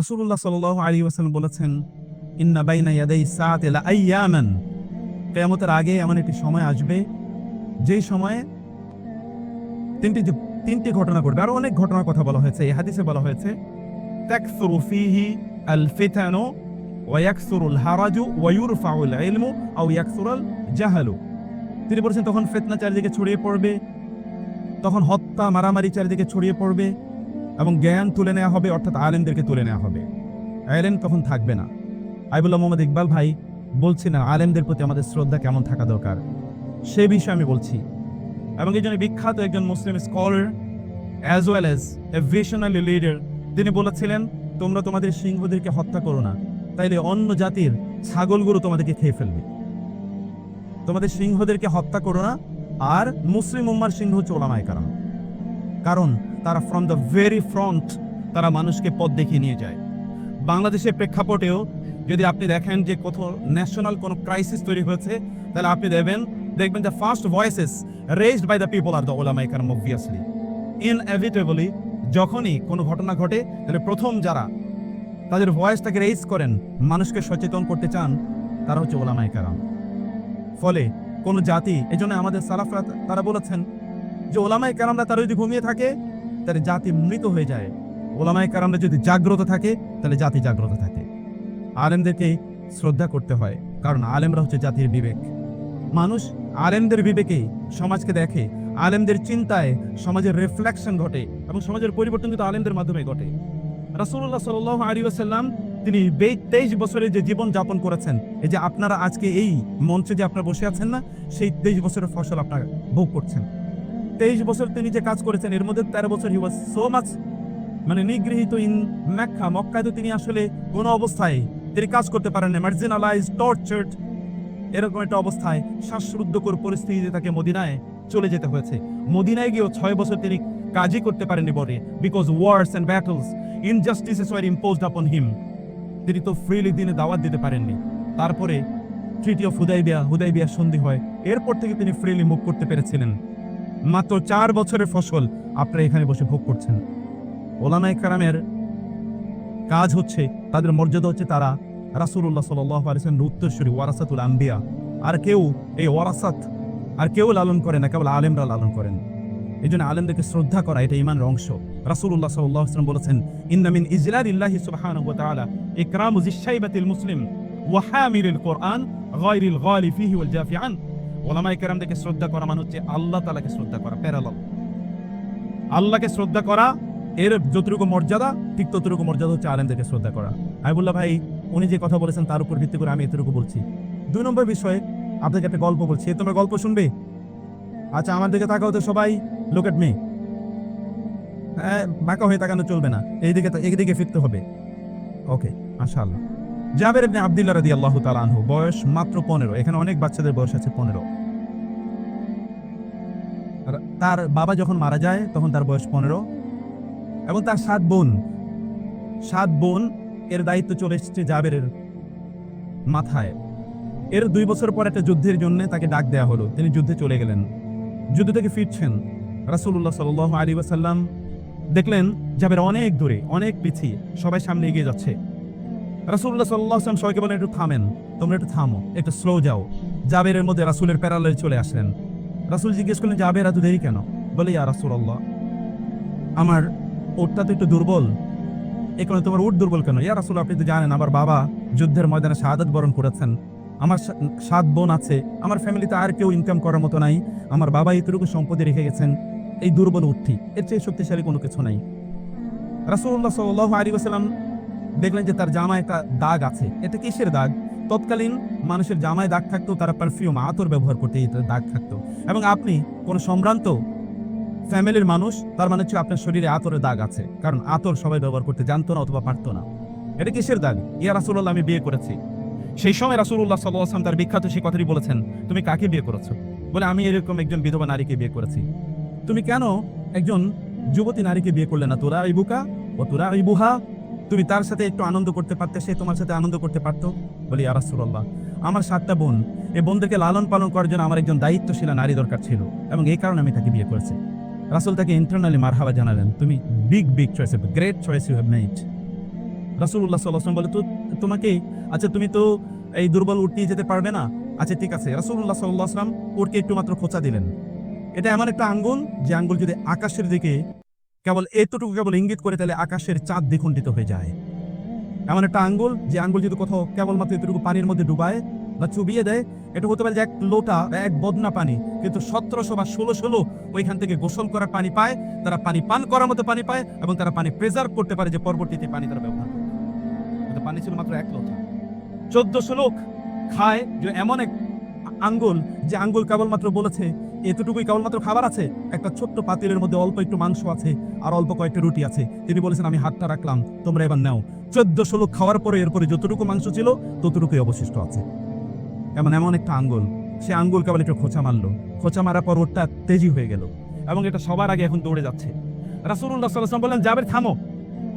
রাসূলুল্লাহ সাল্লাল্লাহু আলাইহি ওয়াসাল্লাম বলেছেন, ইন্না বাইনা ইয়াদাই সাআতি লা আইয়ামান। কিয়ামতের আগে এমন একটি সময় আসবে, যেই সময়ে তিনটি তিনটি ঘটনা ঘটবে। আরও অনেক ঘটনার কথা বলা হয়েছে, এই হাদিসে বলা হয়েছে আল ওয়া ইয়াকসুরু আল হারাজু ইউরফাউ আল ইলমু আও ইয়াকসুরু জাহালু তিনি বলেছেন, তখন ফিতনা চারিদিকে ছড়িয়ে পড়বে, তখন হত্যা, মারামারি চারিদিকে ছড়িয়ে পড়বে। এবং জ্ঞান তুলে নেওয়া হবে, অর্থাৎ আলেমদেরকে তুলে নেওয়া হবে। আলেম তখন থাকবে না? আইবুল্লাহ মোহাম্মদ ইকবাল ভাই বলছি না, আলেমদের প্রতি আমাদের শ্রদ্ধা কেমন থাকা দরকার? সে বিষয়ে আমি বলছি। এবং এই জন্য বিখ্যাত একজন Muslim scholar as well as a visionary leader তিনি বলেছিলেন, তোমরা তোমাদের সিংহদেরকে হত্যা করো না, তাইলে অন্য জাতির ছাগলগুলো তোমাদেরকে খেয়ে ফেলবে। তোমাদের সিংহদেরকে হত্যা করো না, আর মুসলিম উম্মার সিংহ হচ্ছে ওলামায় কারণ কারণ তারা ফ্রম দ্য ভেরি ফ্রন্ট তারা মানুষকে পথ দেখিয়ে নিয়ে যায়। বাংলাদেশের প্রেক্ষাপটেও যদি আপনি দেখেন যে কোথাও ন্যাশনাল কোনো ক্রাইসিস তৈরি হয়েছে, তাহলে আপনি দেখবেন দেখবেন the first voices raised by the people are the ওলামাই কারণ অবভিয়াসলি ইনএভিটেবলি যখনই কোনো ঘটনা ঘটে, তাহলে প্রথম যারা তাদের ভয়েসটাকে রেজ করেন, মানুষকে সচেতন করতে চান, তারা হচ্ছে ওলামাই কারাম ফলে কোন জাতি এই জন্য আমাদের সালাফরা তারা বলেছেন যে ওলামাই কারামরা তারা যদি ঘুমিয়ে থাকে তাহলে জাতি মৃত হয়ে যায়। ওলামায় কারামরা যদি জাগ্রত থাকে, তাহলে জাতি জাগ্রত থাকে। আলেমদেরকে শ্রদ্ধা করতে হয়, কারণ আলেমরা হচ্ছে জাতির বিবেক। মানুষ আলেমদের বিবেকে সমাজকে দেখে, আলেমদের চিন্তায় সমাজের রিফ্লেকশন ঘটে এবং সমাজের পরিবর্তন কিন্তু আলেমদের মাধ্যমে ঘটে। রাসূলুল্লাহ সাল্লাল্লাহু আলাইহি ওয়াসাল্লাম, তিনি তেইশ বছরের যে জীবন যাপন করেছেন, এই যে আপনারা আজকে এই মঞ্চে যে আপনারা বসে আছেন না, সেই তেইশ বছরের ফসল আপনারা ভোগ করছেন। তেইশ বছর তিনি যে কাজ করেছেন, এর মধ্যে তেরো বছর হি ওয়াজ সো মাচ মানে নিগৃহীত ইন মেক্কা মক্কায় তো তিনি আসলে কোনো অবস্থায় তিনি কাজ করতে পারেন না মার্জিনালাইজ টর্চার্ড এরকম একটা অবস্থায় শ্বাসরুদ্ধকর পরিস্থিতিতে তাকে মদিনায় চলে যেতে হয়েছে। মদিনায় গিয়েও ছয় বছর তিনি কাজই করতে পারেননি বলে because wars and battles injustices war imposed upon him তিনি তো ফ্রিলি দিনে দাওয়াত দিতে পারেননি। তারপরে অফ হুদাইবিয়া হুদাইবিয়া সন্ধি হয়। এরপর থেকে তিনি ফ্রিলি মুভ করতে পেরেছিলেন। মাত্র চার বছরের ফসল আপনারা এখানে বসে ভোগ করছেন। ওলামাই কারামের কাজ হচ্ছে, তাদের মর্যাদা হচ্ছে তারা আলাইহি ওয়াসাল্লামের উত্তরসূরি ওয়ারাসাতুল আম্বিয়া আর কেউ এই ওয়ারাসাত, আর কেউ লালন করে না, কেবল আলেমরা লালন করেন। এই জন্য আলেমদেরকে শ্রদ্ধা করা এটা ইমানের অংশ। আলাইহি ওয়াসাল্লাম বলেছেন, ইন্না মিন ইজলালিল্লাহি সুবহানাহু ওয়া তাআলা ইকরামু যিশাইবাতিল মুসলিম ওয়া কোরআন গায়রিল ওলামায়ে কেরামদেরকে শ্রদ্ধা করা মানে হচ্ছে আল্লাহ তালাকে শ্রদ্ধা করা, প্যারালাল। আল্লাহকে শ্রদ্ধা করা, এর যতটুকু মর্যাদা, ঠিক ততটুকু মর্যাদা হচ্ছে আলেমদেরকে শ্রদ্ধা করা। আমি বললাম ভাই, উনি যে কথা বলেছেন তার উপর ভিত্তি করে আমি এতটুকু বলছি। দুই নম্বর বিষয়ে আপনাকে একটা গল্প বলছি, এ তোমরা গল্প শুনবে? আচ্ছা আমার দিকে তাকাও তো সবাই লোক এট মি হ্যাঁ বাঁকা হয়ে তাকানো চলবে না, এইদিকে এইদিকে ফিরতে হবে। ওকে মাশাআল্লাহ। জাবের ইবনে আব্দুল্লাহ রাদিয়াল্লাহু তাআলা আনহু, বয়স মাত্র পনেরো। এখানে অনেক বাচ্চাদের বয়স আছে পনেরো। তার বাবা যখন মারা যায়, তখন তার বয়স পনেরো। এবং তার সাত বোন। সাত বোন, এর দায়িত্ব চলে এসেছে জাবেরের মাথায়। এর দুই বছর পর একটা যুদ্ধের জন্য তাকে ডাক দেয়া হলো। তিনি যুদ্ধে চলে গেলেন। যুদ্ধ থেকে ফিরছেন। রাসূলুল্লাহ সাল্লাল্লাহু আলাইহি ওয়াসাল্লাম দেখলেন জাবের অনেক দূরে, অনেক পিছিয়ে, সবাই সামনে এগিয়ে যাচ্ছে। রাসূলুল্লাহ সাল্লাল্লাহু আলাইহি সবাইকে বলেন, একটু থামেন, তোমরা একটু থামো, একটু স্লো যাও। জাবেরের মধ্যে রাসূলের প্যারালে চলে আসলেন। রাসূল জিজ্ঞেস করলেন, জাবের এত দেরি কেন? বলে, ইয়া রাসূলুল্লাহ, আমার ওটটা তো একটু দুর্বল। এ কারণে তোমার উট দুর্বল কেন? ইয়া রাসূল আপনি তো জানেন, আমার বাবা যুদ্ধের ময়দানে শাহাদাত বরণ করেছেন। আমার সাত বোন আছে, আমার ফ্যামিলিতে আর কেউ ইনকাম করার মতো নাই। আমার বাবা এতটুকু সম্পত্তি রেখে গেছেন, এই দুর্বল উঠি এর চেয়ে শক্তিশালী কোনো কিছু নাই। রাসূলুল্লাহ সাল্লাল্লাহু আলাইহি ওয়াসাল্লাম দেখলেন যে তার জামায় একটা দাগ আছে। এটা কিসের দাগ? তৎকালীন মানুষের জামায় দাগ থাকতো, তারা পারফিউম আতর ব্যবহার করতে দাগ থাকতো। এবং আপনি কোন সম্ভ্রান্ত ফ্যামিলির মানুষ, তার মানে হচ্ছে আপনার শরীরে আতরের দাগ আছে। কারণ আতর সবাই ব্যবহার করতে জানতো না অথবা পারতো না। এটা কিসের দাগ? ইয়া রাসূলুল্লাহ, আমি বিয়ে করেছি। সেই সময় আলাইহি ওয়াসাল্লাম তার বিখ্যাত সেই কথাটি বলেছেন, তুমি কাকে বিয়ে করেছ? বলে, আমি এরকম একজন বিধবা নারীকে বিয়ে করেছি। তুমি কেন একজন যুবতী নারীকে বিয়ে করলে না? তোরা ইবুকা ও তোরা ইবুহা তুমি তার সাথে একটু আনন্দ করতে পারতে, সে তোমার সাথে আনন্দ করতে পারতো। বলি রাসূলুল্লাহ, আমার সাতটা বোন এই বোনদেরকে লালন পালন করার জন্য আমার একজন দায়িত্বশীল নারী দরকার ছিল এবং এই কারণে আমি তাকে বিয়ে করেছি। রাসুল তাকে ইন্টারনালি মারহাবা জানালেন, তুমি big big choice great choice you have made রাসূলুল্লাহ সাল্লাল্লাহু আলাইহি বলে, তো, তোমাকে আচ্ছা তুমি তো এই দুর্বল উঠ নিয়ে যেতে পারবে না? আচ্ছা ঠিক আছে। রাসূলুল্লাহ সাল্লাল্লাহু আলাইহি ওয়াসাল্লাম উটকে একটু মাত্র খোঁচা দিলেন। এটা এমন একটা আঙ্গুল, যে আঙ্গুল যদি আকাশের দিকে কেবল এতটুকু কেবল ইঙ্গিত করে তাহলে আকাশের চাঁদ দ্বিখণ্ডিত হয়ে যায়। এমন একটা আঙ্গুল, যে আঙ্গুল যদি কোথাও কেবলমাত্র এতটুকু পানির মধ্যে ডুবায় বা চুবিয়ে দেয়, এটা হতে পারে যে এক লোটা এক বদনা পানি। কিন্তু সতেরোশো বা ষোলো ষোলো ওইখান থেকে গোসল করার পানি পায়, তারা পানি পান করার মতো পানি পায় এবং তারা পানি প্রেজার্ভ করতে পারে যে পরবর্তীতে পানি তারা ব্যবহার করে পানি ছিল মাত্র এক লোটা। চোদ্দশো লোক খায় যে এমন এক আঙ্গুল, যে আঙ্গুল কেবলমাত্র বলেছে এতটুকুই কেবলমাত্র খাবার আছে? একটা ছোট্ট পাতিলের মধ্যে অল্প একটু মাংস আছে, আর অল্প কয়েকটা রুটি আছে। তিনি বলেছেন, আমি হাতটা রাখলাম, তোমরা এবার নাও। চোদ্দশো লোক খাওয়ার পরে এরপরে যতটুকু মাংস ছিল, ততটুকুই অবশিষ্ট আছে। এমন এমন একটা আঙ্গুল। সে আঙ্গুল কেবল একটু খোঁচা মারলো। খোঁচা মারার পর ওরটা তেজি হয়ে গেল এবং এটা সবার আগে এখন দৌড়ে যাচ্ছে। রাসুল্লাহ সাল্লাম বললেন, জাবের থামো।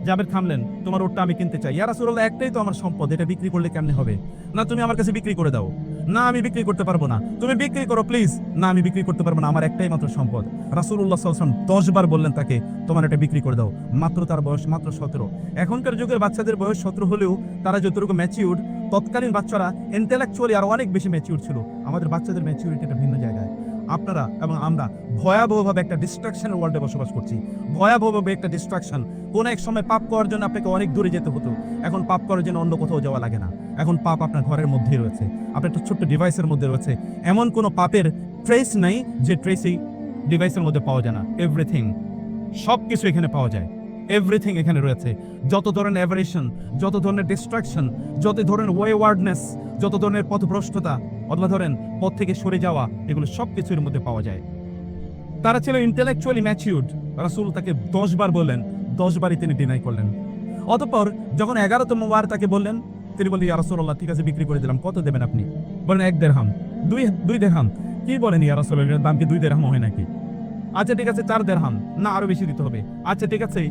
জাবের থামলেন, তোমার ওরটা আমি কিনতে চাই। ইয়া রাসুল্লাহ একটাই তো আমার সম্পদ, এটা বিক্রি করলে কেমনে হবে? না, তুমি আমার কাছে বিক্রি করে দাও। না, আমি বিক্রি করতে পারব না। তুমি বিক্রি করো প্লিজ না, আমি বিক্রি করতে পারব না, আমার একটাই মাত্র সম্পদ। রাসুল্লাহ সাল্লাম দশবার বললেন তাকে, তোমার এটা বিক্রি করে দাও। মাত্র তার বয়স, মাত্র সতেরো। এখনকার যুগের বাচ্চাদের বয়স সতেরো হলেও তারা যতটুকু ম্যাচিউর তৎকালীন বাচ্চারা ইন্টেলেকচুয়ালি আরও অনেক বেশি ম্যাচিউর ছিল। আমাদের বাচ্চাদের ম্যাচিউরিটিটা ভিন্ন জায়গায়। আপনারা এবং আমরা ভয়াবহভাবে একটা ডিস্ট্রাকশনের ওয়ার্ল্ডে বসবাস করছি। ভয়াবহভাবে একটা ডিস্ট্রাকশন কোন এক সময় পাপ করার জন্য আপনাকে অনেক দূরে যেতে হতো। এখন পাপ করার জন্য অন্য কোথাও যাওয়া লাগে না। এখন পাপ আপনার ঘরের মধ্যেই রয়েছে। আপনার একটা ছোট্ট ডিভাইসের মধ্যে রয়েছে। এমন কোনো পাপের ট্রেস নাই যে ট্রেস এই ডিভাইসের মধ্যে পাওয়া যায় না। এভরিথিং সব কিছু এখানে পাওয়া যায়। এভরিথিং এখানে রয়েছে। যত ধরনের অ্যাভারেশন যত ধরনের ডিস্ট্রাকশন যত ধরনের ওয়েওয়ার্ডনেস যত ধরনের পথভ্রষ্টতা অথবা ধরেন পথ থেকে সরে যাওয়া, এগুলো সব কিছুর মধ্যে পাওয়া যায়। তারা ছিল ইন্টেলেকচুয়ালি ম্যাচিউর্ড রাসুল তাকে দশবার বললেন দশবারই তিনি ডিনাই করলেন। অতঃপর যখন এগারোতম বার তাকে বললেন, তিনি বললেন, ইয়া রাসূলুল্লাহ, ঠিক আছে, বিক্রি করে দিলাম, কত দেবেন আপনি? বলেন, এক দেড়হাম দুই দুই দেড়হাম কি বলেন, ইয়া রাসূলুল্লাহ দাম কি দুই দেড়হাম হয় নাকি? আচ্ছা ঠিক আছে, চার দেড়হাম না, আরও বেশি দিতে হবে। আচ্ছা ঠিক আছে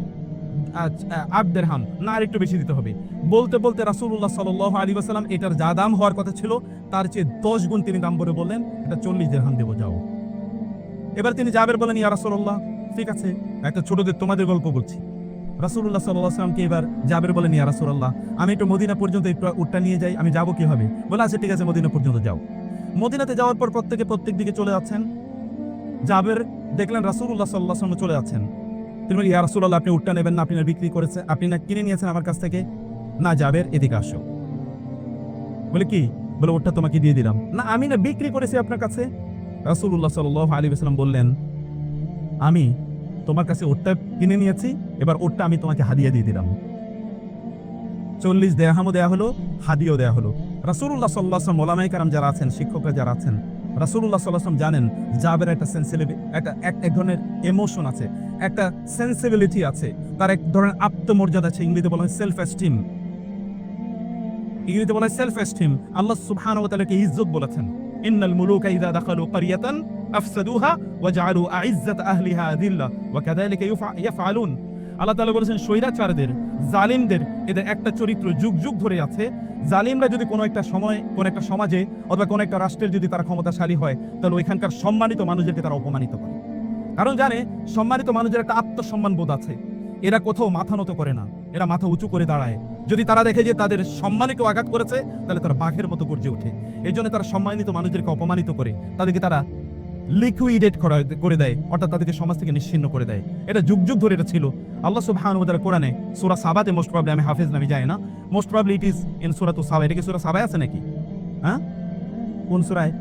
দেড়হাম না আর একটু বেশি দিতে হবে। বলতে বলতে রাসূলুল্লাহ সাল্লাল্লাহু আলাইহি ওয়াসাল্লাম এটার যা দাম হওয়ার কথা ছিল, তার চেয়ে দশ গুণ তিনি দাম বলে বললেন, এটা চল্লিশ দেড়হাম দেবো, যাও। এবার তিনি যাবের বলেন, ইয়া রাসূলুল্লাহ, ঠিক আছে, একটা ছোটদের তোমাদের গল্প বলছি। আলাইহি ওয়াসাল্লামকে এবার জাবের বলেন, ইয়া রাসূলুল্লাহ, আমি একটু মদিনা পর্যন্ত একটু উটটা নিয়ে যাই, আমি যাব কীভাবে? বলে আচ্ছা ঠিক আছে, মদিনা পর্যন্ত যাও। মদিনাতে যাওয়ার পর প্রত্যেকে প্রত্যেক দিকে চলে যাচ্ছেন। জাবের দেখলেন আলাইহি ওয়াসাল্লাম চলে যাচ্ছেন। তিনি বলেন, ইয়া রাসূলুল্লাহ, আপনি উটটা নেবেন না, আপনি না বিক্রি করেছে আপনি না কিনে নিয়েছেন আমার কাছ থেকে, না জাবের এদিকে আসো। বলে কি? বলে ওটা তোমাকে দিয়ে দিলাম। না, আমি না বিক্রি করেছি আপনার কাছে? রাসূলুল্লাহ সাল্লাল্লাহু আলাইহি ওয়াসাল্লাম বললেন, আমি তোমার কাছে ওটটা কিনে নিয়েছি, এবার ওটটা আমি তোমাকে হাদিয়া দিয়ে দিলাম। চল্লিশ দেহামও দেয়া হলো, হাদিও দেয়া হলো। রাসূলুল্লাহ সাল্লাহ মোলামাই কারাম যারা আছেন, শিক্ষকরা যারা আছেন, রাসূলুল্লাহ সাল্লাহ জানেন, জাবের একটা সেন্সিটিভ একটা, এক ধরনের এমোশন আছে। একটা সেন্সিবিলিটি আছে। তার এক ধরনের আত্মমর্যাদা আছে, ইংরেজিতে বলা হয় সেলফ এস্টিম ইংরেজিতে বলা হয় সেলফ এস্টিম আল্লাহ সুবহানাহু ওয়া তাআলাকে ইজ্জত বলেছেন। ইন্নাল মুলুকা ইযা দাখালু ক্বরিয়াতান আফসাদুহা ওয়া জাআলু আইজ্জাত আহলিহা আযিল্লা ওয়া কাযালিকা ইয়াফআলুন। আল্লাহ তাআলা বলেছেন, স্বৈরাচারদের, জালিমদের, এদের একটা চরিত্র যুগ যুগ ধরে আছে। জালিমরা যদি কোনো একটা সময়, কোনো একটা সমাজে অথবা কোনো একটা রাষ্ট্রের যদি তারা ক্ষমতাশালী হয়, তাহলে ওইখানকার সম্মানিত মানুষদেরকে তারা অপমানিত করে। কারণ জানে, সম্মানিত মানুষের একটা আত্মসম্মান বোধ আছে। এরা কোথাও মাথা নত করে না, এরা মাথা উঁচু করে দাঁড়ায়। যদি তারা দেখে যে তাদের সম্মানে কেউ আঘাত করেছে, তাহলে তারা বাঘের মতো গর্জে ওঠে। এই জন্য তারা সম্মানিত মানুষদেরকে অপমানিত করে, তাদেরকে তারা লিকুইডেট করা, করে দেয়, অর্থাৎ তাদেরকে সমাজ থেকে নিশ্চিন্ন করে দেয়। এটা যুগ যুগ ধরে এটা ছিল। আল্লাহ সুবহানাহু ওয়া তাআলা কোরআনে সুরা সাবাতে মোস্ট প্রবলি আমি হাফেজ নামি যাই না। Most probably it is in সূরা তু সাবা। এটা কি সূরা সাবায় আছে নাকি? হ্যাঁ? কোন সূরায়?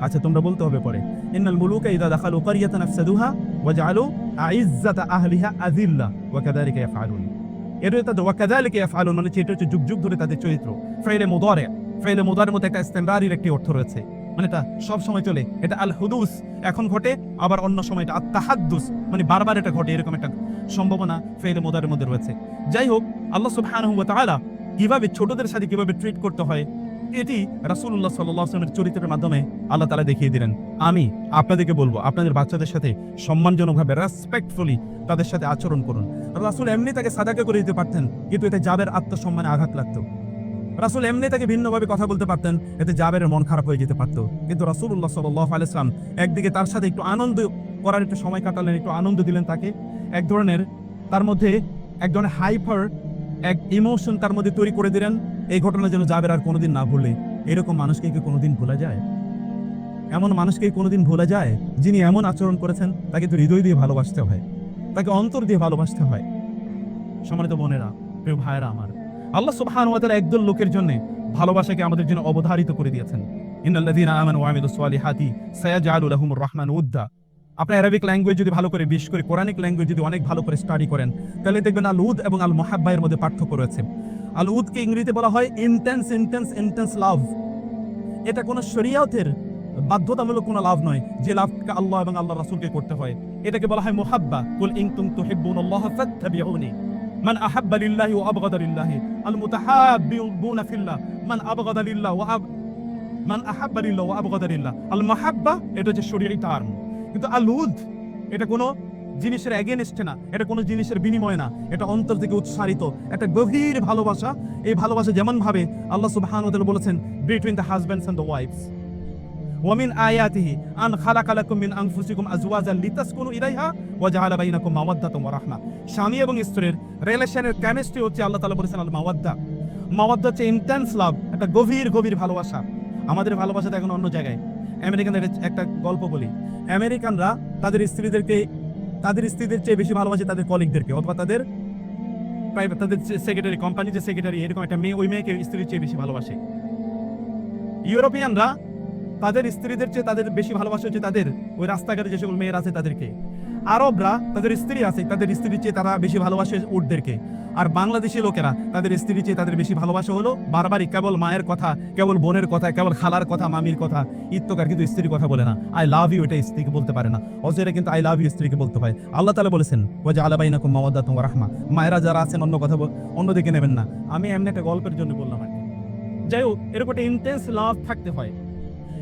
আচ্ছা তোমরা বলতে হবে পরে। ইন্নাল মুলুকা ইযা দাখালু ক্বরিয়াতান আফসাদুহা আহলিহা আযিল্লা ওয়া কাযালিকা এর তাদের মানে যুগ যুগ ধরে তাদের চরিত্র। ফাইলে মুদারে, ফাইলে মুদারের মধ্যে একটা একটি অর্থ রয়েছে। মানে এটা সব সময় চলে। এটা আল হুদুস এখন ঘটে, আবার অন্য সময় এটা আত্মাহাদ্দুস মানে বারবার এটা ঘটে, এরকম একটা সম্ভাবনা ফেলে মোদারের মধ্যে রয়েছে। যাই হোক, আল্লাহ সুবহানাহু ওয়া তাআলা কীভাবে ছোটদের সাথে কীভাবে ট্রিট করতে হয় এটি আলাইহি ওয়াসাল্লামের চরিত্রের মাধ্যমে আল্লাহ তালা দেখিয়ে দিলেন। আমি আপনাদেরকে বলব, আপনাদের বাচ্চাদের সাথে সম্মানজনকভাবে রেসপেক্টফুলি তাদের সাথে আচরণ করুন। রাসূল এমনি তাকে সাদাকা করে দিতে পারতেন, কিন্তু এতে জাবের আত্মসম্মানে আঘাত লাগতো। রাসূল এমনি তাকে ভিন্নভাবে কথা বলতে পারতেন, এতে জাবেরের মন খারাপ হয়ে যেতে পারতো। কিন্তু রাসূলুল্লাহ সাল্লাল্লাহু আলাইহি সাল্লাম একদিকে তার সাথে একটু আনন্দ করার, একটু সময় কাটালেন, একটু আনন্দ দিলেন তাকে। এক ধরনের তার মধ্যে, এক ধরনের এক ইমোশন তার মধ্যে তৈরি করে দিলেন। এই ঘটনা যেন যাবের আর কোনোদিন না ভুলে। এরকম মানুষকে কি কোনোদিন ভোলা যায়? এমন মানুষকে কোনোদিন ভোলা যায়, যিনি এমন আচরণ করেছেন, তাকে তো হৃদয় দিয়ে ভালোবাসতে হয়। তাকে অন্তর দিয়ে ভালোবাসতে হয়। সম্মানিত বোনেরা, প্রিয় ভাইয়েরা আমার, আল্লাহ সুবহানাহু ওয়া তাআলা একদল লোকের জন্য ভালোবাসাকে আমাদের জন্য অবধারিত করে দিয়েছেন। ইন্নাল্লাযীনা আমানু ওয়া আমিলুস সালিহাতি সায়াজআলু লাহুমুর রাহমানু উদ্দা। আপনি অ্যারাবিক ল্যাঙ্গুয়েজ যদি ভালো করে, বিশেষ করে কোরআনিক ল্যাঙ্গুয়েজ যদি অনেক ভালো করে স্টাডি করেন, তাহলে দেখবেন আল উদ এবং আল মহাব্বায়ের মধ্যে পার্থক্য রয়েছে। আল উদকে ইংরেজিতে বলা হয় ইন্টেন্স ইন্টেন্স ইন্টেন্স লাভ এটা কোনো শরিয়াতের বাধ্যতামূলক কোনো লাভ নয়। যে লাভকে আল্লাহ এবং আল্লাহ রাসূলকে করতে হয়। এটাকে বলা হয় মোহাব্বা। কুল ইন কুনতুম তুহিব্বুনাল্লাহ ফাত্তাবিউনি। মান আহাব্বা লিল্লাহি ওয়া আবগাদা লিল্লাহি। আল মুতাহাব্বিউনা ফিল্লাহ। মান আবগাদা লিল্লাহ ওয়া মান আহাব্বা লিল্লাহ ওয়া আবগাদা লিল্লাহ। আল মাহাব্বা এটা হচ্ছে শরীয়ী টার্ম কিন্তু আল উদ এটা কোনো জিনিসের অ্যাগেনস্টে না, এটা কোনো জিনিসের বিনিময় না, এটা অন্তর থেকে উৎসারিত, একটা গভীর ভালোবাসা। এই ভালোবাসা যেমনভাবে আল্লাহ সুবাহানুদ্দিন বলেছেন between the husbands and the wives ওয়ামিন আয়াতিহি আন খালাকালাকুম মিন আনফুসিকুম আজওয়াজান লিতাসকুনু ইলাইহা ওয়া জাআলা বাইনাকুম মাওয়াদ্দাতান ওয়া রাহমা স্বামী এবং স্ত্রীর রিলেশনের কেমিস্ট্রি হচ্ছে আল্লাহ তালা বলেছেন, আল মাওয়াদ্দা। মাওয়াদ্দা হচ্ছে ইন্টেন্স লাভ একটা গভীর গভীর ভালোবাসা। আমাদের ভালোবাসা তো এখন অন্য জায়গায়। আমেরিকানদের একটা গল্প বলি। আমেরিকানরা তাদের স্ত্রীদেরকে তাদের স্ত্রীদের চেয়ে বেশি ভালোবাসে তাদের কলিগদেরকে অথবা তাদের প্রাইভেট তাদের সেক্রেটারি কোম্পানি যে সেক্রেটারি এরকম একটা মেয়ে, ওই মেয়েকে স্ত্রীর চেয়ে বেশি ভালোবাসে। ইউরোপিয়ানরা তাদের স্ত্রীদের চেয়ে তাদের বেশি ভালোবাসা হচ্ছে তাদের ওই রাস্তাঘাটে যে সকল মেয়েরা আছে তাদেরকে। আরবরা তাদের স্ত্রী আছে, তাদের স্ত্রীর চেয়ে তারা বেশি ভালোবাসে উটদেরকে আর বাংলাদেশি লোকেরা তাদের স্ত্রীর চেয়ে তাদের বেশি ভালোবাসা হলো বারবারই কেবল মায়ের কথা, কেবল বোনের কথা, কেবল খালার কথা, মামির কথা। ইত্যকার কিন্তু স্ত্রীর কথা বলে না। আই লাভ ইউ এটা স্ত্রীকে বলতে পারে না। অজেরা কিন্তু আই লাভ ইউ স্ত্রীকে বলতে হয়। আল্লাহ তালা বলেছেন ও যে আলাবাইনাকুম মাওয়াদা তোমার রাহমা মায়েরা যারা আছেন, অন্য কথা অন্যদিকে নেবেন না। আমি এমনি একটা গল্পের জন্য বললাম আর। যাই হোক, এরকম একটা ইন্টেন্স লাভ থাকতে হয়।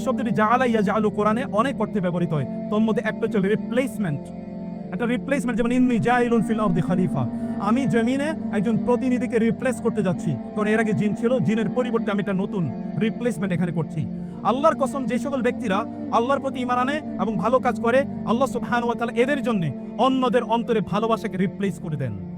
শব্দটি কোরআনে অনেক অর্থে ব্যবহৃত হয়। তোর মধ্যে একটা রিপ্লেসমেন্ট একটা রিপ্লেসমেন্ট যেমন জাইলুন ফিল দি খলিফা। আমি জমিনে একজন প্রতিনিধিকে রিপ্লেস করতে যাচ্ছি। কারণ এর আগে জিন ছিল, জিনের পরিবর্তে আমি একটা নতুন রিপ্লেসমেন্ট এখানে করছি। আল্লাহর কসম, যে সকল ব্যক্তিরা আল্লাহর প্রতি ইমান আনে এবং ভালো কাজ করে, আল্লাহ সুবহানাহু ওয়া তাআলা এদের জন্য অন্যদের অন্তরে ভালোবাসাকে রিপ্লেস করে দেন।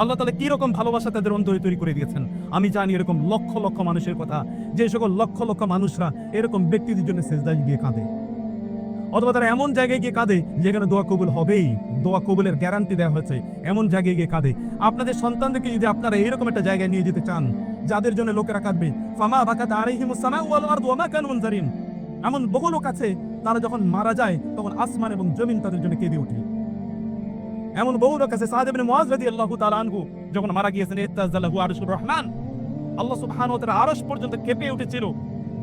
আল্লাহ তালা কি রকম ভালোবাসা তাদের অন্তরে তৈরি করে দিয়েছেন? আমি জানি এরকম লক্ষ লক্ষ মানুষের কথা। যে সকল লক্ষ লক্ষ মানুষরা এরকম ব্যক্তিদের জন্য সেজদায় গিয়ে কাঁদে। অথবা তারা এমন জায়গায় গিয়ে কাঁদে যেখানে দোয়া কবুল হবেই। দোয়া কবুলের গ্যারান্টি দেওয়া হয়েছে, এমন জায়গায় গিয়ে কাঁদে। আপনাদের সন্তানদেরকে যদি আপনারা এরকম একটা জায়গায় নিয়ে যেতে চান, যাদের জন্য লোকেরা কাঁদবে, ফামা বাকাত আলাইহিমুস সামাউ ওয়াল আরদু ওয়া মা কানু এমন বহু লোক আছে, তারা যখন মারা যায়, তখন আসমান এবং জমিন তাদের জন্য কেঁদে ওঠে। এমন বহু লোক আছে সাহাদ ইবনে মুআজ রাদিয়াল্লাহু তাআলা আনহু, যখন মারা গিয়েছেন ইত্তাজাল্লাহু আরশুর রহমান। আল্লাহ সুবহানাহু ওয়া তাআলা আরশ পর্যন্ত কেঁপে উঠেছিল।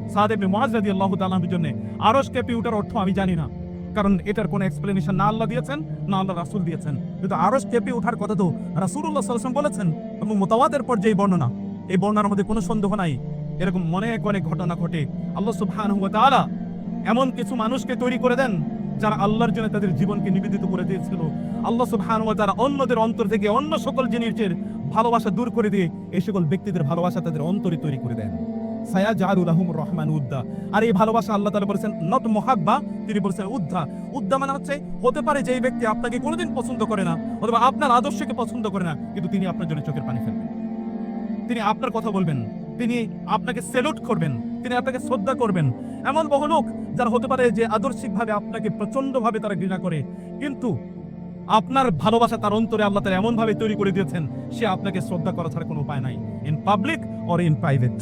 সাহাদ ইবনে মুআজ রাদিয়াল্লাহু তাআলা আনহুর জন্য আরশ কেঁপে ওঠার অর্থ আমি জানি না। কারণ এটার কোনো এক্সপ্লেনেশন না আল্লাহ দিয়েছেন, না আল্লাহ রাসূল দিয়েছেন। কিন্তু আরশ কেঁপে ওঠার কথা তো রাসূলুল্লাহ সাল্লাল্লাহু বলেছেন। এবং মুতাওয়াতের পর যেই বর্ণনা, এই বর্ণনার মধ্যে কোনো সন্দেহ নাই। এরকম অনেক অনেক ঘটনা ঘটে। আল্লাহ সুবহানাহু ওয়া তাআলা এমন কিছু মানুষকে তৈরি করে দেন যারা আল্লাহর জন্য তাদের জীবনকে নিবেদিত করে দিয়েছিল। আল্লাহ সুবহানাহু ওয়া তাআলা অন্যদের অন্তর থেকে অন্য সকল জিনিসের ভালোবাসা দূর করে দিয়ে এই সকল ব্যক্তিদের ভালোবাসা তাদের অন্তরে তৈরি করে দেন। সায়া রহমান উদ্দা। আর এই ভালোবাসা আল্লাহ তাআলা বলেছেন, নট মহাব্বা তিনি বলেছেন, উদ্ধা মানে হচ্ছে, হতে পারে যে ব্যক্তি আপনাকে কোনোদিন পছন্দ করে না, অথবা আপনার আদর্শকে পছন্দ করে না, কিন্তু তিনি আপনার জন্য চোখের পানি ফেলবেন। তিনি আপনার কথা বলবেন, তিনি আপনাকে সেলুট করবেন, তিনি আপনাকে শ্রদ্ধা করবেন। এমন বহু লোক যারা হতে পারে যে আদর্শিকভাবে আপনাকে প্রচন্ডভাবে তারা ঘৃণা করে, কিন্তু আপনার ভালোবাসা তার অন্তরে আল্লাহ তারা এমন ভাবে তৈরি করে দিয়েছেন, সে আপনাকে শ্রদ্ধা করা ছাড়া কোনো উপায় নাই in public or in private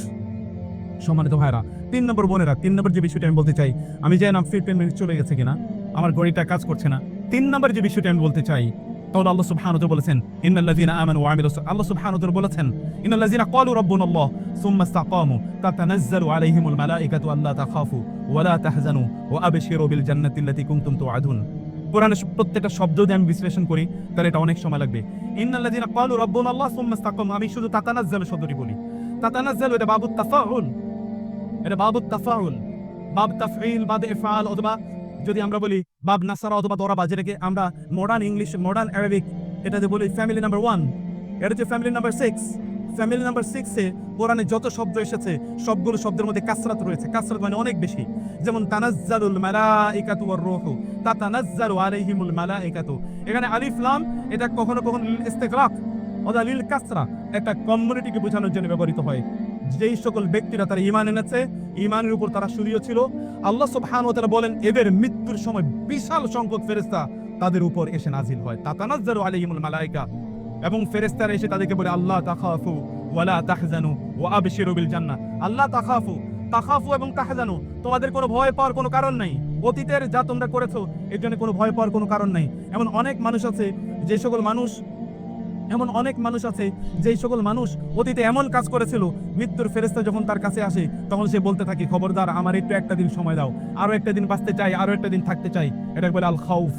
সম্মানিত ভাইরা তিন নম্বর বোনেরা, তিন নম্বর যে বিষয়টা আমি বলতে চাই, আমি জানি না ফিফটিন মিনিট চলে গেছে কিনা, আমার ঘড়িটা কাজ করছে না। তিন নম্বর যে বিষয়টা আমি বলতে চাই তাহলে আল্লাহ তাআলা বলেছেন ইন্নাল্লাযীনা আমানু ওয়া আমিলুস আল্লাহ তাআলা বলেছেন ইন্নাল্লাযীনা ক্বালু রাব্বুনাল্লাহ সুম্মা ইসতাকামু তাতানাজ্জালু আলাইহিমুল মালাইকাতু আল্লা তাখাফু ওয়া লা তাহজানু ওয়া আবশিরু বিল জান্নাতি আল্লাতী কুনতুম তুআদুন। কোরআনের প্রত্যেকটা শব্দ যদি আমি বিশ্লেষণ করি, তাহলে এটা অনেক সময় লাগবে। ইন্নাল্লাযীনা ক্বালু রাব্বুনাল্লাহ সুম্মা ইসতাকামু আমি শুধু তাতানাজ্জালু শব্দটি বলি। তাতানাজ্জালু এটা বাবুত তাফাউল। এটা বাবুত তাফাউল। বাব তাফঈল বাদ ইফআল অথবা যদি আমরা বলি বাব নাসারা অথবা দরাবা যেটাকে আমরা মডার্ন ইংলিশ মডার্ন অ্যারাবিক এটাতে বলি ফ্যামিলি নাম্বার ওয়ান এটা হচ্ছে family number six family number সিক্সে কোরআনে যত শব্দ এসেছে, সবগুলো শব্দের মধ্যে কাসরাত রয়েছে। কাসরাত মানে অনেক বেশি। যেমন, তানাজ্জালুল মালাইকাতু ওয়ার রূহু। তাতানাজ্জালু আলাইহিমুল মালাইকাতু। এখানে আলিফ, লাম, এটা কখনো কখনো ইস্তিগরাক অথবা লিল কাসরা, একটা কমিউনিটিকে বোঝানোর জন্য ব্যবহৃত হয়। যেই সকল ব্যক্তিরা তারা ঈমান এনেছে, ঈমানের উপর তারা সুরিয় ছিল। আল্লাহ সুবহানাহু ওয়া তাআলা বলেন, এদের মৃত্যুর সময় বিশাল সংখ্যক ফেরেশতা তাদের উপর এসে নাজিল হয়। তাতানাজ্জালু আলাইহিমুল মালাইকা। এবং ফেরেশতারা এসে তাদেরকে বলে, আল্লাহ তাখাফু ওয়ালা তাহজানু ওয়া আবশিরু বিল জান্নাহ। আল্লাহ তাখাফু তাখাফু এবং তাহজানু, তোমাদের কোনো ভয় পাওয়ার কোনো কারণ নাই। অতীতের যা তোমরা করেছ, এর জন্য কোনো ভয় পাওয়ার কোনো কারণ নাই। এমন অনেক মানুষ আছে, যে সকল মানুষ এমন অনেক মানুষ আছে, যেই সকল মানুষ অতীতে এমন কাজ করেছিল, মৃত্যুর ফেরেস্তা যখন তার কাছে আসে, তখন সে বলতে থাকে, খবরদার, আমার একটু একটা দিন সময় দাও, আরও একটা দিন বাঁচতে চাই, আরও একটা দিন থাকতে চাই। এটা বলে আল খাউফ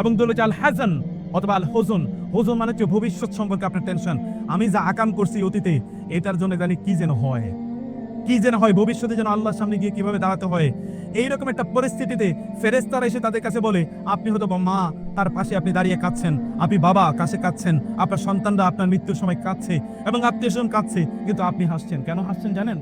এবং হচ্ছে আল হাজান অথবা আল হোজন হোজন মানে হচ্ছে ভবিষ্যৎ সম্পর্কে আপনার টেনশন আমি যা আকাম করছি অতীতে, এটার জন্য জানি কি যেন হয়। কি যেন হয়, ভবিষ্যতে যেন আল্লাহর সামনে গিয়ে কীভাবে দাঁড়াতে হয়। এইরকম একটা পরিস্থিতিতে ফেরেস্তারা এসে তাদের কাছে বলে, আপনি হয়তো মা, তার পাশে আপনি দাঁড়িয়ে কাঁদছেন, আপনি বাবা কাছে কাঁদছেন, আপনার সন্তানরা আপনার মৃত্যুর সময় কাঁদছে এবং আত্মীয় স্বজন কাঁদছে, কিন্তু আপনি হাসছেন। কেন হাসছেন জানেন?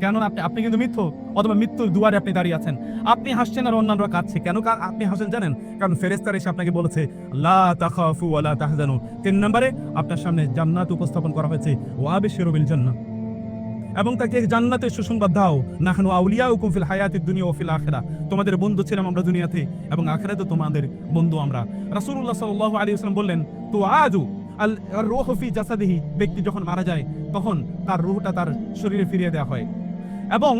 কেন আপনি আপনি কিন্তু মৃত্যু অথবা মৃত্যুর দুয়ারে আপনি দাঁড়িয়ে আছেন। আপনি হাসছেন আর অন্যান্যরা কাঁদছে। কেন আপনি হাসেন জানেন? কারণ ফেরেস্তার এসে আপনাকে বলেছে, লা তিন নম্বরে, আপনার সামনে জান্নাত উপস্থাপন করা হয়েছে ওয়াবে শিরবিল জান্নাত এবং তাকে জান্নাতের সুসংবাদ দাও। নাহনু আউলিয়া হুকুম ফিল হায়াতিদ দুনিয়া ও ফিল আখিরা। তোমাদের বন্ধু ছিলাম আমরা দুনিয়াতে এবং আখিরাতে তোমাদের বন্ধু আমরা। রাসূলুল্লাহ সাল্লাল্লাহু আলাইহি ওয়াসাল্লাম বললেন, তো আজু আল রূহ ব্যক্তি যখন মারা যায়, তখন তার রূহটা তার শরীরে ফিরিয়ে দেওয়া হয়। এবং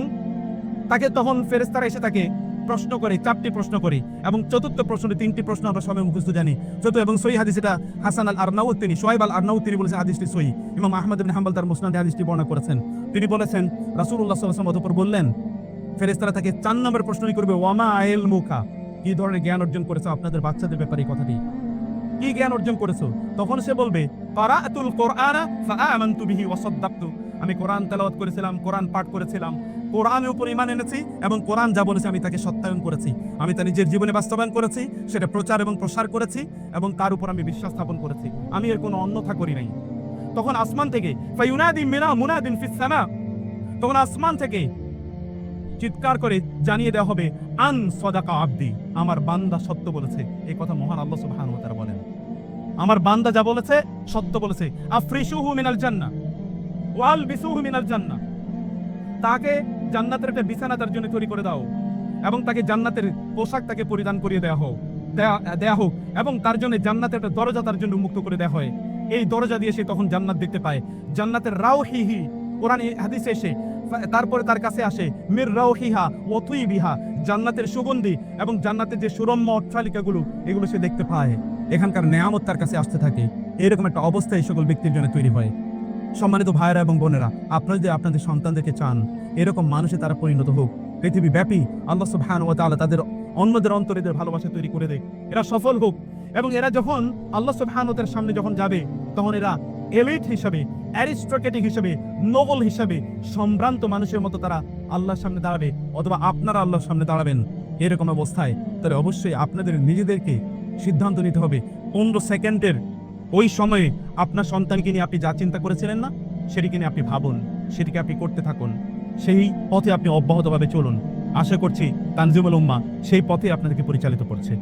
তাকে তখন ফেরেশতারা এসে তাকে প্রশ্ন করে, চারটি প্রশ্ন করে এবং চতুর্থ প্রশ্নে তিনটি প্রশ্ন আমরা সবাই মুখস্থ জানি। চতুর্থ এবং সহি হাদিস এটা হাসান আল আরনাউত তিনি, সোহাইব আল আরনাউত তিনি বলেছেন, হাদিসটি ইমাম আহমদ হাম্বল তার মুসনাদে হাদিসটি বর্ণনা করেছেন। তিনি বলেছেন সাল্লাল্লাহু আলাইহি ওয়াসাল্লাম বললেন, ফেরেশতারা তাকে চার নম্বর প্রশ্নই করবে? ওয়ামা আইল মুখা কি ধরনের জ্ঞান অর্জন করেছ আপনাদের বাচ্চাদের ব্যাপারে এই কথাটি? কি জ্ঞান অর্জন করেছ? তখন সে বলবে, কারাআতুল কোরআনা ফাআমানতু বিহি আমি কোরআন তেলাওয়াত করেছিলাম, কোরআন পাঠ করেছিলাম, কোরআনের উপর ইমান এনেছি এবং কোরআন যা বলেছে আমি তাকে সত্যায়ন করেছি। আমি তা নিজের জীবনে বাস্তবায়ন করেছি, সেটা প্রচার এবং প্রসার করেছি এবং তার উপর আমি বিশ্বাস স্থাপন করেছি। আমি এর কোনো অন্যথা করি নাই। তখন আসমান থেকে তখন আসমান থেকে চিৎকার করে জানিয়ে দেওয়া হবে, আন সদাকা আব্দি, আমার বান্দা সত্য বলেছে। এই কথা মহান আল্লাহ তাআলা বলেন। আমার বান্দা যা বলেছে, সত্য বলেছে। আফরিশুহু মিনাল জান্নাহ ওয়াল বিসুহু মিনাল জান্নাহ। তাকে জান্নাতের একটা বিছানা তার জন্য তৈরি করে দাও এবং তাকে জান্নাতের পোশাক তাকে পরিধান করিয়ে দেওয়া হোক, দেয়া হোক এবং তার জন্য জান্নাতের একটা দরজা তার জন্য মুক্ত করে দেওয়া হয়। এই দরজা দিয়ে সে তখন জান্নাত দেখতে পায়। জান্নাতের রাও হি হি। কোরআন হাদিসে এসে তারপরে তার কাছে আসে, মির রাও হিহা ওতুই বিহা জান্নাতের সুগন্ধি এবং জান্নাতের যে সুরম্য অট্টালিকাগুলো, এগুলো সে দেখতে পায়। এখানকার নেয়ামত তার কাছে আসতে থাকে। এরকম একটা অবস্থা এই সকল ব্যক্তির জন্য তৈরি হয়। সম্মানিত ভাইয়েরা এবং বোনেরা, আপনারা যদি আপনাদের সন্তানদেরকে চান, এরকম মানুষে তারা পরিণত হোক। পৃথিবী ব্যাপী আল্লাহ সুবহানাহু ওয়া তাআলা তাদের অন্যদের অন্তরেদের ভালোবাসা তৈরি করে দেয় এরা সফল হোক। এবং এরা যখন আল্লাহ সুবহানাহু সামনে যখন যাবে, তখন এরা এলিট হিসাবে, অ্যারিস্টোক্রেটিক হিসাবে, নোবেল হিসাবে সম্ভ্রান্ত মানুষের মতো তারা আল্লাহর সামনে দাঁড়াবে অথবা আপনারা আল্লাহর সামনে দাঁড়াবেন। এরকম অবস্থায় তাহলে অবশ্যই আপনাদের নিজেদেরকে সিদ্ধান্ত নিতে হবে। পনেরো সেকেন্ডের ওই সময়ে আপনার সন্তানকে নিয়ে আপনি যা চিন্তা করেছিলেন না, সেটিকে নিয়ে আপনি ভাবুন, সেটিকে আপনি করতে থাকুন। সেই পথে আপনি অব্যাহতভাবে চলুন। আশা করছি তানজিমুল উম্মা সেই পথে আপনাদেরকে পরিচালিত করছে।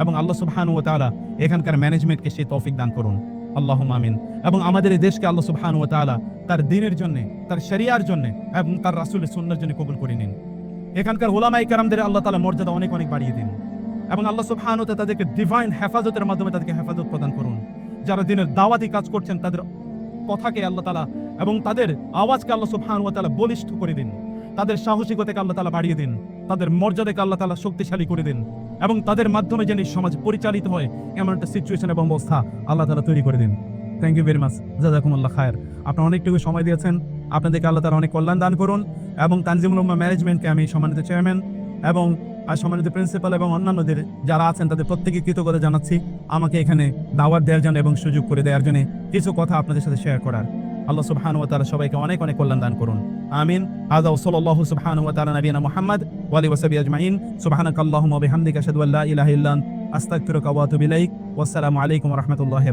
এবং আল্লাহ সুবহানু ওয়া তাআলা এখানকার ম্যানেজমেন্টকে সেই তৌফিক দান করুন। আল্লাহ আমিন। এবং আমাদের এই দেশকে আল্লাহ সুবহানু ওয়া তাআলা তার দিনের জন্য, তার শরিয়ার জন্য এবং তার রাসূলের সুন্নাহর জন্য কবুল করে নিন। এখানকার ওলামাই কারামদের আল্লাহ তালা মর্যাদা অনেক অনেক বাড়িয়ে দিন। এবং আল্লাহ সুবহানু তাদেরকে ডিভাইন হেফাজতের মাধ্যমে তাদেরকে হেফাজত প্রদান করুন। যারা দিনের দাওয়াতি কাজ করছেন, তাদের কথাকে আল্লাহ তালা এবং তাদের আওয়াজকে আল্লাহ সুবহান তাআলা বলিষ্ঠ করে দিন। তাদের সাহসিকতাকে আল্লাহ তালা বাড়িয়ে দিন। তাদের মর্যাদাকে আল্লাহ তালা শক্তিশালী করে দিন। এবং তাদের মাধ্যমে যেন সমাজ পরিচালিত হয়, এমন একটা সিচুয়েশন এবং অবস্থা আল্লাহ তালা তৈরি করে দিন। থ্যাংক ইউ ভেরি মাচ জাজাকুমুল্লাহ খায়ের। আপনারা অনেকটুকু সময় দিয়েছেন। আপনাদেরকে আল্লাহ তালা অনেক কল্যাণ দান করুন এবং তানজিমুল ম্যানেজমেন্টকে আমি সম্মানিত চেয়ারম্যান এবং আর সম্মানিত প্রিন্সিপাল এবং অন্যান্যদের যারা আছেন, তাদের প্রত্যেকে কৃতজ্ঞতা জানাচ্ছি। আমাকে এখানে দাওয়াত দেওয়ার জন্য এবং সুযোগ করে দেওয়ার জন্য কিছু কথা আপনাদের সাথে শেয়ার করার। আল্লাহ সুবহান ওয়া তাআলা সবাইকে অনেক অনেক কল্যাণ দান করুন। আমিন। আদা সাল্লাল্লাহু সুবহান ওয়া তাআলা নবিয়ানা মুহাম্মদ ওয়া আলিহি আজমাইন। সুবহানাকাল্লাহুম্মা ওয়া বিহামদিকা আশহাদু আল্লা ইলাহা ইল্লা আস্তাগফিরুকা আলাইকুম ওয়া রাহমাতুল্লাহি